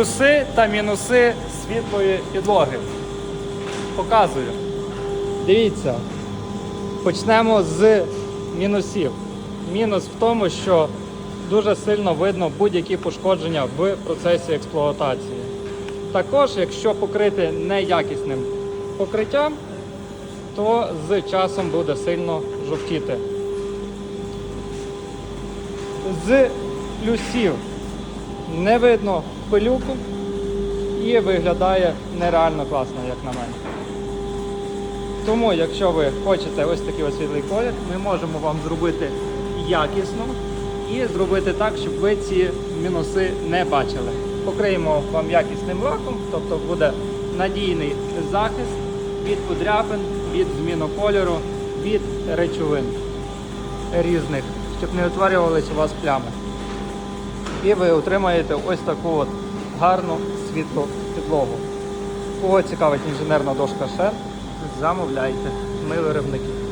Плюси та мінуси світлої підлоги. Показую. Дивіться. Почнемо з мінусів. Мінус в тому, що дуже сильно видно будь-які пошкодження в процесі експлуатації. Також, якщо покрити неякісним покриттям, то з часом буде сильно жовтіти. З плюсів не видно пилюку і виглядає нереально класно, як на мене. Тому, якщо ви хочете ось такий ось світлий колір, ми можемо вам зробити якісно і зробити так, щоб ви ці мінуси не бачили. Покриємо вам якісним лаком, тобто буде надійний захист від подряпин, від зміну кольору, від речовин різних, щоб не утворювалися у вас плями. І ви отримаєте ось таку от гарну світлу підлогу. Кого цікавить інженерна дошка Шер, замовляйте. Ми виробники.